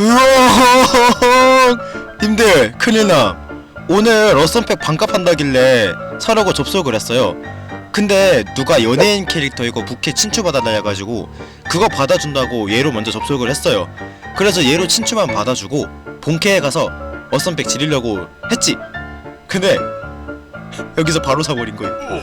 으엉 님들 큰일남 오늘 러썸팩 반값 한다길래 사려고 접속을 했어요. 근데 누가 연예인 캐릭터 이거 부캐 친추받아달라 해가지고 그거 받아준다고 얘로 먼저 접속을 했어요. 그래서 얘로 친추만 받아주고 본캐에 가서 어썸팩 지르려고 했지. 근데 여기서 바로 사버린 거예요.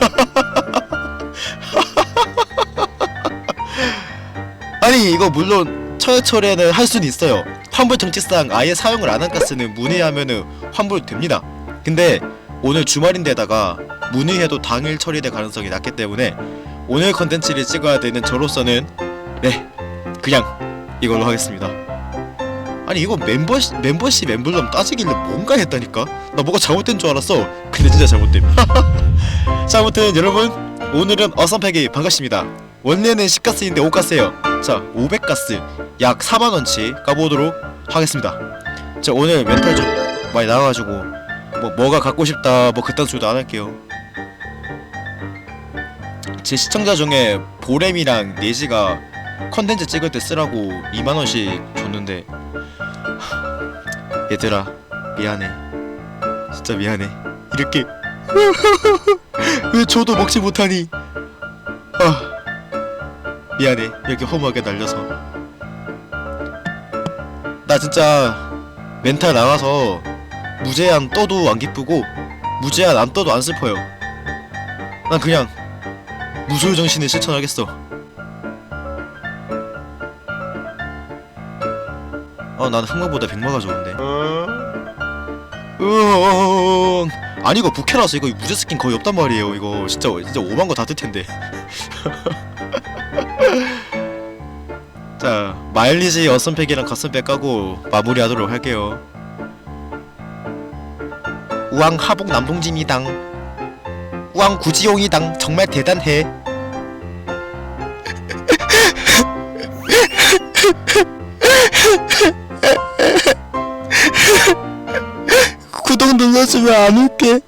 아니 이거 물론 처처리는 할 수는 있어요. 환불 정치상 아예 사용을 안 한 가스는 문의하면은 환불됩니다. 근데 오늘 주말인데다가 문의해도 당일 처리될 가능성이 낮기 때문에 오늘 컨텐츠를 찍어야 되는 저로서는 네 그냥 이걸로 하겠습니다. 아니 이거 멤버십 멤버십 엠블럼 따지길래 뭔가 했다니까? 나 뭐가 잘못된 줄 알았어. 근데 진짜 잘못됨. 자 아무튼 여러분 오늘은 어썸팩이 반갑습니다 원래는 10가스인데 5가스예요. 자 500가스. 약 4만원치 까보도록 하겠습니다. 자 오늘 멘탈 좀 많이 나와가지고 뭐 뭐가 갖고 싶다 뭐 그딴 소리도 안 할게요. 제 시청자 중에 보렘이랑 네지가 컨텐츠 찍을 때 쓰라고 2만원씩 줬는데 하, 얘들아 미안해. 진짜 미안해. 이렇게. 왜 저도 먹지 못하니? 아 미안해 이렇게 허무하게 날려서. 나 진짜 멘탈 나가서 무제한 떠도 안 기쁘고 무제한 안 떠도 안 슬퍼요. 난 그냥 무술 정신을 실천하겠어. 어난 흑마보다 백마가 좋은데. 으엉 아니 이거 부캐라서 이거 무제 스킨 거의 없단 말이에요. 이거 진짜 진짜 오만 거 다 뜰 텐데. 자 마일리지 어썸팩이랑 가슴팩 까고 마무리하도록 할게요. 우왕 하복 남동진이당. 우왕 구지용이당 정말 대단해. 구독 눌러주면 안 올게